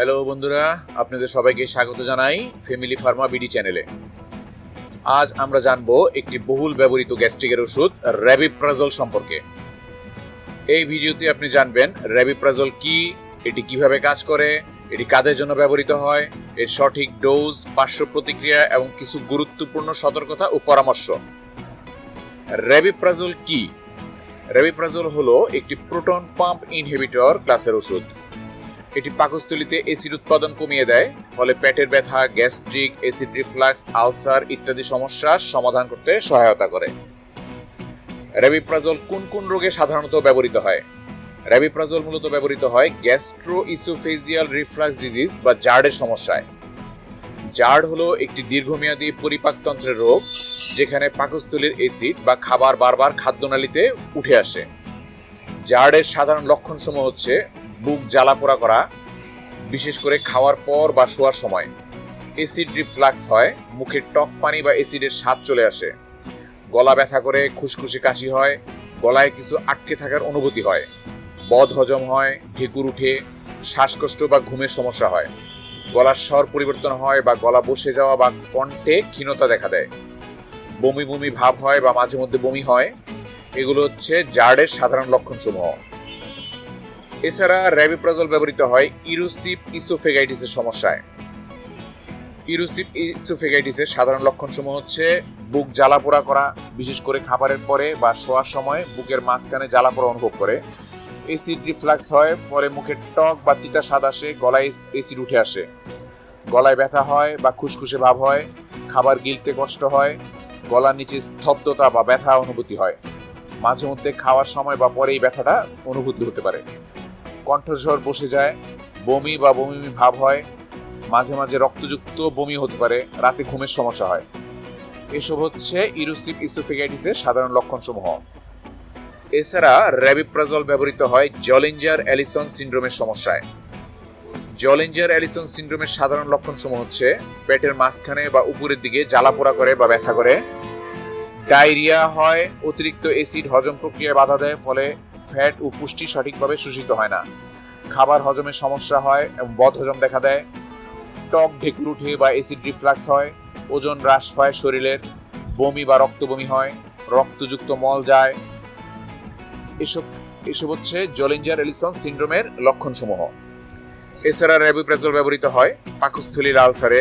Hello বন্ধুরা। আপনাদের সবাইকে স্বাগত জানাই ফ্যামিলি ফার্মা বিডি চ্যানেলে আজ আমরা জানব একটি বহুল ব্যবহৃত গ্যাস্ট্রিকের ওষুধ র্যাবিপ্রাজল সম্পর্কে। এই ভিডিওতে আপনি জানবেন র্যাবিপ্রাজল কি, এটি কীভাবে কাজ করে, এটি কাদের জন্য ব্যবহৃত হয়, এর সঠিক ডোজ, পার্শ্ব প্রতিক্রিয়া এবং কিছু গুরুত্বপূর্ণ সতর্কতা ও পরামর্শ। র্যাবিপ্রাজল কি? র্যাবিপ্রাজল হলো একটি প্রোটন পাম্প ইনহিবিটর ক্লাসের ওষুধ। এটি পাকস্থলীতে অ্যাসিড উৎপাদন কমিয়ে দেয়, ফলে পেটের ব্যথা গ্যাস্ট্রিক অ্যাসিড রিফ্লাক্স আলসার ইত্যাদি সমস্যার সমাধান করতে সহায়তা করে। র্যাবিপ্রাজল কোন কোন রোগে সাধারণত ব্যবহৃত হয়? র্যাবিপ্রাজল মূলত ব্যবহৃত হয় গ্যাস্ট্রো ইসোফেজিয়াল রিফ্লাক্স ডিজিজ বা জার্ডের সমস্যায়। জার্ড হলো একটি দীর্ঘমেয়াদী পরিপাকতন্ত্রের রোগ, যেখানে পাকস্থলীর অ্যাসিড বা খাবার বারবার খাদ্যনালীতে উঠে আসে। জার্ডের সাধারণ লক্ষণ লক্ষণসমূহ হচ্ছে বুক জ্বালা জ্বালাপোড়া করা, বিশেষ করে খাওয়ার পর বা শোয়ার সময়। অ্যাসিড রিফ্লাক্স হয়, মুখে টক পানি বা অ্যাসিডের স্বাদ চলে আসে। গলা ব্যথা করে, খুশখুশি কাশি হয়, গলায় কিছু আটকে থাকার অনুভূতি হয়। বদ হজম হয় ঢেকুর উঠে, শ্বাসকষ্ট বা ঘুমের সমস্যা হয়। গলার স্বর পরিবর্তন হয় বা গলা বসে যাওয়া বা কণ্ঠে ক্ষীণতা দেখা দেয়। বমি বমি ভাব হয় বা মাঝে মধ্যে বমি হয়। এগুলো হচ্ছে জার্ডের সাধারণ লক্ষণসমূহ। এছাড়া র্যাবিপ্রাজল ব্যবহৃত হয় ইরোসিপ ইসোফেগাইটিসের সমস্যায়। ইরোসিপ ইসোফেগাইটিসের সাধারণ লক্ষণসমূহ হচ্ছে বুক জ্বালাপোড়া করা, বিশেষ করে খাবারের পরে বা শোয়ার সময় বুকের মাঝখানে জ্বালাপোড়া অনুভব করে। এসিড রিফ্লাক্স হয়, পরে মুখে টক বা তিতা স্বাদ আসে, গলায় এসিড উঠে আসে। গলায় ব্যথা হয় বা খুসখুসে ভাব হয়, খাবার গিলতে কষ্ট হয়, গলার নিচে স্তব্ধতা বা ব্যথা অনুভূতি হয়। মাঝে মধ্যে খাওয়ার সময় বা পরে এই ব্যথাটা অনুভূতি হতে পারে। কণ্ঠস্বর বসে যায়, বমি বা বমি ভাব হয়, মাঝে মাঝে রক্তযুক্ত বমি হতে পারে, রাতে ঘুমের সমস্যা হয়। এসব হচ্ছে ইরোসিপ ইসোফেগাইটিসের সাধারণ লক্ষণসমূহ। এছাড়া র্যাবিপ্রাজল ব্যবহৃত হয় জলেঞ্জার অ্যালিসন সিন্ড্রোমের সমস্যায়। জলেঞ্জার অ্যালিসন সিন্ড্রোমের সাধারণ লক্ষণসমূহ হচ্ছে, পেটের মাঝখানে বা উপরের দিকে জ্বালাপোড়া করে বা ব্যথা করে ডায়রিয়া হয়, অতিরিক্ত অ্যাসিড হজম প্রক্রিয়ায় বাধা দেয়, ফলে ফ্যাট ও পুষ্টি সঠিকভাবে শোষিত হয় না। খাবার হজমের সমস্যা হয় এবং বদ হজম দেখা দেয়। টক ঢেকুর উঠে বা অ্যাসিড রিফ্লাক্স হয়, ওজন হ্রাস পায় শরীরের, বমি বা রক্ত বমি হয়, রক্তযুক্ত মল যায়। এসব এসব হচ্ছে জলেঞ্জার এলিসন সিন্ড্রোমের লক্ষণসমূহ। এছাড়া র্যাবিপ্রাজল ব্যবহৃত হয়, পাকস্থলীর আলসারে।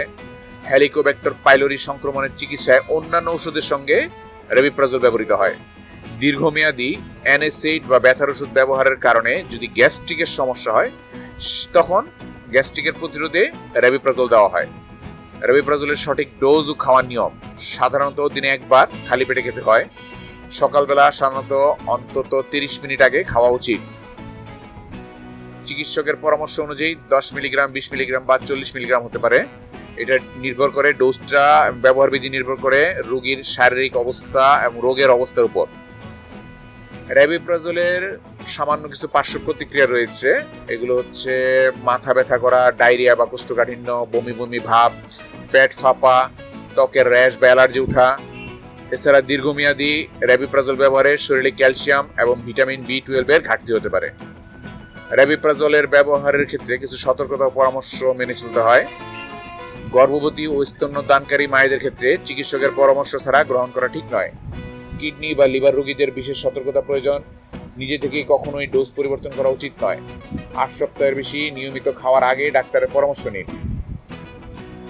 হেলিকোব্যাক্টর পাইলোরি সংক্রমণের চিকিৎসায় অন্যান্য ওষুধের সঙ্গে র্যাবিপ্রাজল ব্যবহৃত হয়। দীর্ঘমেয়াদী অ্যানেসেইড বা ব্যথার ওষুধ ব্যবহারের কারণে যদি গ্যাস্ট্রিকের সমস্যা হয়, তখন গ্যাস্ট্রিকের প্রতিরোধে র্যাবিপ্রাজল দেওয়া হয়। র্যাবিপ্রাজলের সঠিক ডোজ ও খাওয়ার নিয়ম সাধারণত দিনে একবার খালি পেটে খেতে হয়। সকালবেলা সাধারণত অন্তত তিরিশ মিনিট আগে খাওয়া উচিত। চিকিৎসকের পরামর্শ অনুযায়ী দশ মিলিগ্রাম, বিশ মিলিগ্রাম বা চল্লিশ মিলিগ্রাম হতে পারে। এটা নির্ভর করে ডোজটা, ব্যবহার বিধি নির্ভর করে রোগীর শারীরিক অবস্থা এবং রোগের অবস্থার উপর। র্যাবিপ্রাজলের সামান্য কিছু পার্শ্ব প্রতিক্রিয়া রয়েছে। এগুলো হচ্ছে মাথা ব্যথা করা, ডায়রিয়া বা কোষ্ঠকাঠিন্য, বমি বমি ভাব, পেট ফাঁপা, ত্বকের র্যাশ বা অ্যালার্জি ওঠা এছাড়া দীর্ঘমেয়াদী র্যাবিপ্রাজল ব্যবহারে শরীরে ক্যালসিয়াম এবং ভিটামিন বি টুয়েলভের ঘাটতি হতে পারে। র্যাবিপ্রাজলের ব্যবহারের ক্ষেত্রে কিছু সতর্কতা পরামর্শ মেনে চলতে হয়। গর্ভবতী ও স্তন্যদানকারী মায়েদের ক্ষেত্রে চিকিৎসকের পরামর্শ ছাড়া গ্রহণ করা ঠিক নয়। কিডনি বা লিভার রোগীদের বিশেষ সতর্কতা প্রয়োজন। নিজে থেকেই কখনোই ডোজ পরিবর্তন করা উচিত নয়। আট সপ্তাহের বেশি নিয়মিত খাওয়ার আগে ডাক্তারের পরামর্শ নিন।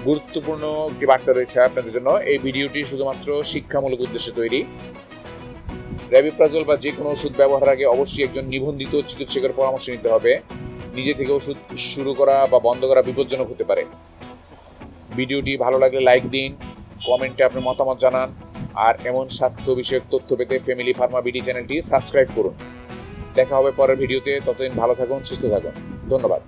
গুরুত্বপূর্ণ একটি বার্তা রয়েছে আপনাদের জন্য। এই ভিডিওটি শুধুমাত্র শিক্ষামূলক উদ্দেশ্যে তৈরি। র্যাবিপ্রাজল বা যে কোনো ওষুধ ব্যবহারের আগে অবশ্যই একজন নিবন্ধিত চিকিৎসকের পরামর্শ নিতে হবে। নিজে থেকে ওষুধ শুরু করা বা বন্ধ করা বিপজ্জনক হতে পারে। ভিডিওটি ভালো লাগলে লাইক দিন, কমেন্টে আপনি মতামত জানান, আর এমন স্বাস্থ্য বিষয়ক তথ্য পেতে ফ্যামিলি ফার্মা বিডি চ্যানেলটি সাবস্ক্রাইব করুন। দেখা হবে পরের ভিডিওতে, ততদিন ভালো থাকুন, সুস্থ থাকুন। ধন্যবাদ।